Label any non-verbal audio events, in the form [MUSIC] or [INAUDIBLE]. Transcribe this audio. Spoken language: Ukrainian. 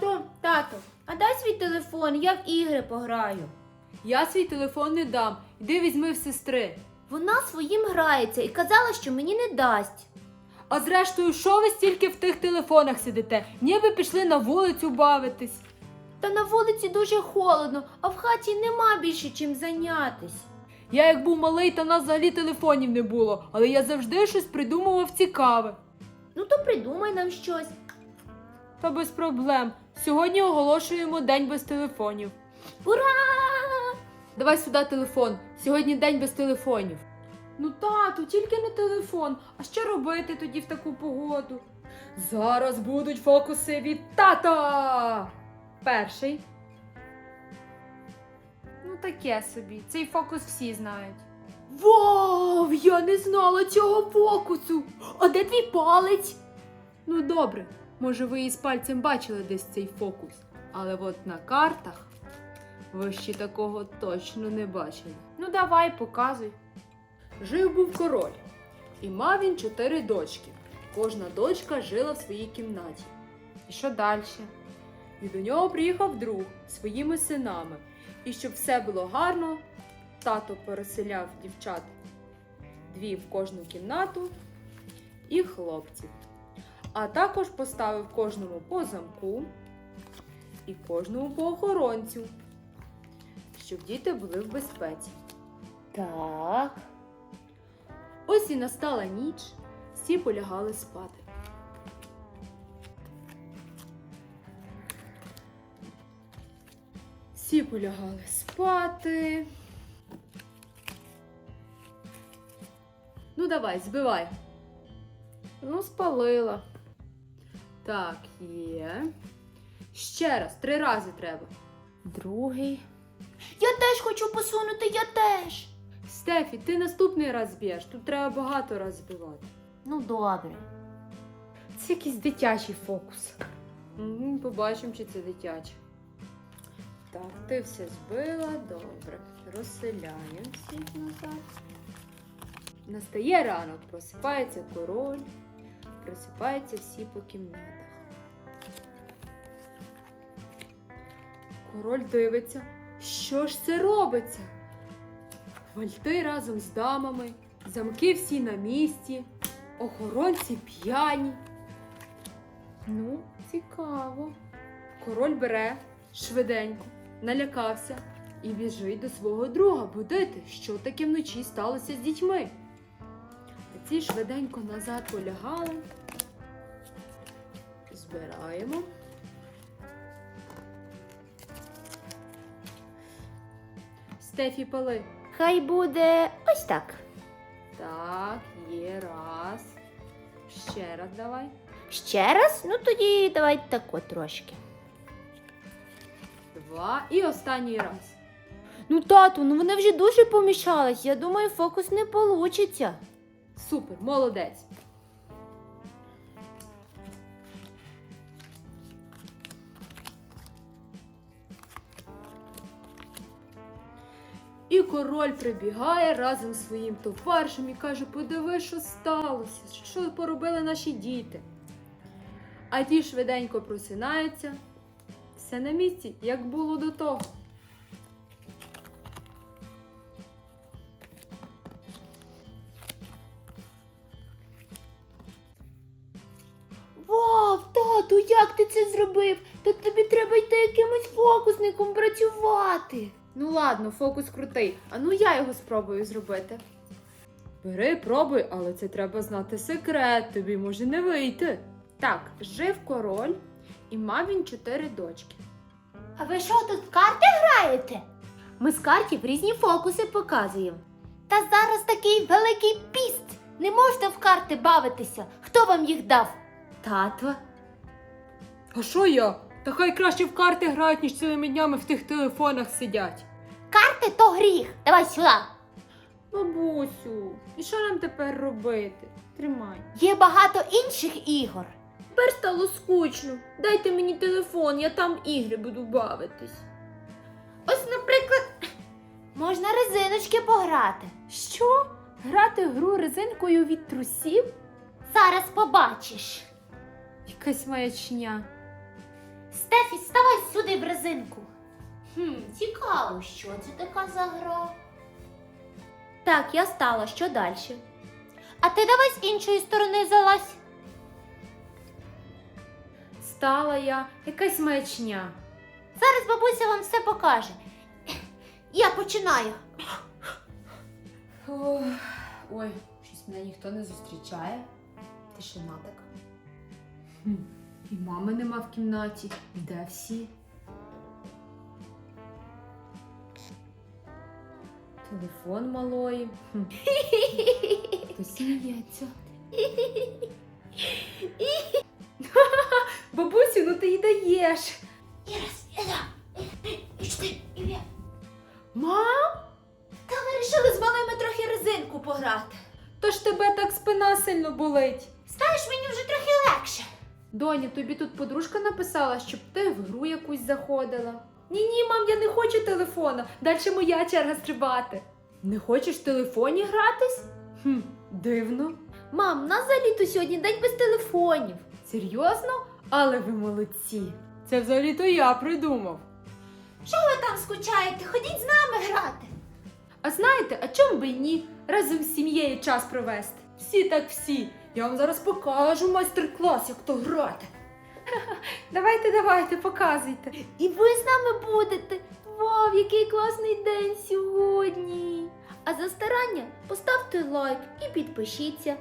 Тато, тато, а дай свій телефон, я в ігри пограю. Я свій телефон не дам. Іди візьми в сестри. Вона своїм грається і казала, що мені не дасть. А зрештою, що ви стільки в тих телефонах сидите? Ніби пішли на вулицю бавитись. Та на вулиці дуже холодно, а в хаті нема більше чим зайнятись. Я як був малий, то нас взагалі телефонів не було, але я завжди щось придумував цікаве. Ну то придумай нам щось. Та без проблем. Сьогодні оголошуємо день без телефонів. Ура! Давай сюди телефон. Сьогодні день без телефонів. Ну тату, тільки не телефон. А що робити тоді в таку погоду? Зараз будуть фокуси від тата. Перший. Ну, таке собі. Цей фокус всі знають. Вау! Я не знала цього фокусу! А де твій палець? Ну добре, може ви із пальцем бачили десь цей фокус, але от на картах ви ще такого точно не бачили. Ну давай, показуй. Жив був король, і мав він чотири дочки. Кожна дочка жила в своїй кімнаті. І що далі? І до нього приїхав друг зі своїми синами. І щоб все було гарно, тато переселяв дівчат дві в кожну кімнату і хлопців. А також поставив кожному по замку і кожному по охоронцю, щоб діти були в безпеці. Так. Ось і настала ніч, всі полягали спати. Всі полягали спати. Ну, давай, збивай. Ну, спалила. Так, є. Ще раз, три рази треба. Другий. Я теж хочу посунути, я теж. Стефі, ти наступний раз зб'єш. Тут треба багато раз збивати. Ну, добре. Це якийсь дитячий фокус. Угу, побачимо, чи це дитяче. Так, ти все збила, добре. Розселяємо всіх назад. Настає ранок, просипається король, просипаються всі по кімнатах. Король дивиться, що ж це робиться? Вальти разом з дамами, замки всі на місці, охоронці п'яні. Ну, цікаво. Король бере швиденько, налякався і біжить до свого друга будити, що таке вночі сталося з дітьми. Ці швиденько назад полягали. Збираємо. Стефі пали. Хай буде ось так. Так, є раз. Ще раз давай. Ще раз? Ну тоді давай тако трошки. Два. І останній раз. Ну, тату, ну вони вже дуже помішались. Я думаю, фокус не получиться. Супер, молодець. І король прибігає разом з своїм товаришем і каже: подиви, що сталося, що поробили наші діти. А ті швиденько просинаються. Все на місці, як було до того. Тату, як ти це зробив? То тобі треба йти якимось фокусником працювати. Ну ладно, фокус крутий. А ну я його спробую зробити. Бери, пробуй, але це треба знати секрет, тобі може не вийти. Так, жив король і мав він чотири дочки. А ви що тут в карти граєте? Ми з картів різні фокуси показуємо. Та зараз такий великий піст. Не можна в карти бавитися. Хто вам їх дав? Тато. А що я? Та хай краще в карти грають, ніж цілими днями в тих телефонах сидять. Карти то гріх. Давай сюди. Бабусю, і що нам тепер робити? Тримай. Є багато інших ігор. Тепер стало скучно. Дайте мені телефон, я там ігри буду бавитись. Ось, наприклад, можна резиночки пограти. Що? Грати гру резинкою від трусів? Зараз побачиш. Якась маячня. Стефі, ставай сюди в резинку. Хм, цікаво, що це така за гра. Так, я стала, що далі? А ти давай з іншої сторони залазь. Стала я якась маячня. Зараз бабуся вам все покаже. Я починаю. Ох, Ой, щось мене ніхто не зустрічає. Тишина така. І мами нема в кімнаті. Де всі? Телефон малої. [LAUGHS] Хтось сміється. [LAUGHS] Бабусю, ну ти й даєш. І раз, два, і, чотири, і. Мам, Та вирішили з малими трохи резинку пограти. то ж тебе так спина сильно болить. Знаєш, мені вже. Доня, тобі тут подружка написала, щоб ти в гру якусь заходила. Ні, ні, мам, я не хочу телефона. Далі моя черга стрибати. Не хочеш в телефоні гратись? Хм, дивно. Мам, нас за літо сьогодні день без телефонів. Серйозно? Але ви молодці. Це взагалі-то я придумав. Що ви там скучаєте? Ходіть з нами грати. А знаєте, а чому би ні? Разом з сім'єю час провести. Всі так всі. Я вам зараз покажу майстер-клас, як то грати. [LAUGHS] Давайте, давайте, показуйте. І ви з нами будете. Вау, який класний день сьогодні. А за старання поставте лайк і підпишіться.